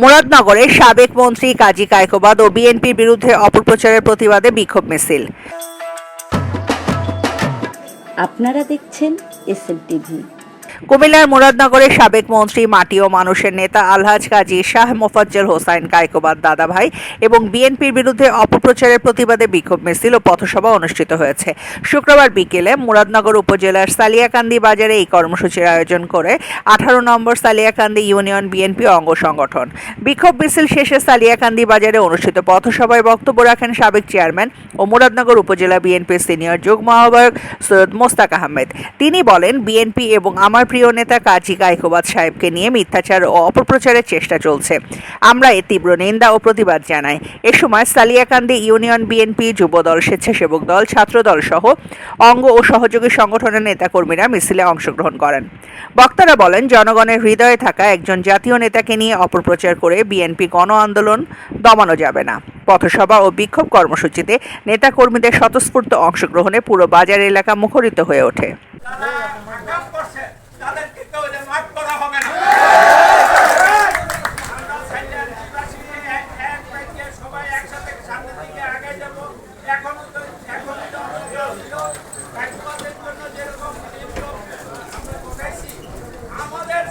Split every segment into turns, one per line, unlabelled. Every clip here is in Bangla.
মুরাদনগরের সাবেক মন্ত্রী কাজী কায়কোবাদ ও বিএনপির বিরুদ্ধে অপপ্রচারের প্রতিবাদে বিক্ষোভ মিছিল।
আপনারা দেখছেন এস টিভি।
কুমিল্লার মুরাদনগরের সাবেক মন্ত্রী, মাটি ও মানুষের নেতা আলহাজ কাজী শাহ মোফাজ্জল হোসাইন কায়কোবাদ দাদাভাই এবং বিএনপির বিরুদ্ধে অপপ্রচারের প্রতিবাদে বিক্ষোভ মিছিল ও পথসভা অনুষ্ঠিত হয়েছে। শুক্রবার বিকেলে মুরাদনগর উপজেলার সালিয়াকান্দি বাজারে এই কর্মসূচির আয়োজন করে আঠারো নম্বর সালিয়াকান্দি ইউনিয়ন বিএনপি অঙ্গ সংগঠন। বিক্ষোভ মিছিল শেষে সালিয়াকান্দি বাজারে অনুষ্ঠিত পথসভায় বক্তব্য রাখেন সাবেক চেয়ারম্যান ও মুরাদনগর উপজেলা বিএনপির সিনিয়র যুগ্ম আহ্বায়ক সৈয়দ মোস্তাক আহমেদ। তিনি বলেন, বিএনপি এবং আমার প্রিয় নেতা কাজী গায়কোবাদ সাহেবকে নিয়ে মিথ্যাচার ও অপপ্রচারের চেষ্টা চলছে। আমরা এ তীব্র নিন্দা ও প্রতিবাদ জানাই। এ সময় সালিয়াকান্দি ইউনিয়ন বিএনপি যুবদল স্বেচ্ছাসেবক দল, ছাত্রদল সহ অঙ্গ ও সহযোগী সংগঠনের নেতাকর্মীরা মিছিলে অংশগ্রহণ করেন। বক্তারা বলেন, জনগণের হৃদয়ে থাকা একজন জাতীয় নেতাকে নিয়ে অপপ্রচার করে বিএনপি গণ আন্দোলন দমানো যাবে না। পথসভা ও বিক্ষোভ কর্মসূচিতে নেতাকর্মীদের স্বতঃস্ফূর্ত অংশগ্রহণে পুরো বাজার এলাকা মুখরিত হয়ে ওঠে।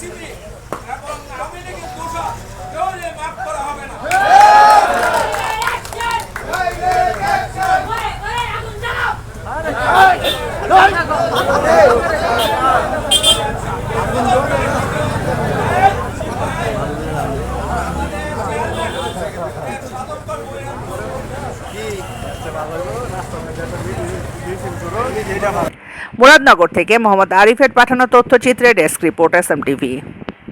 এনসিপি এবং আওয়ামী লীগের দোষর কেউ মাফ করা হবে না।
মুরাদনগর থেকে মোহাম্মদ আরিফের পাঠানো তথ্যচিত্রে desk report S M TV.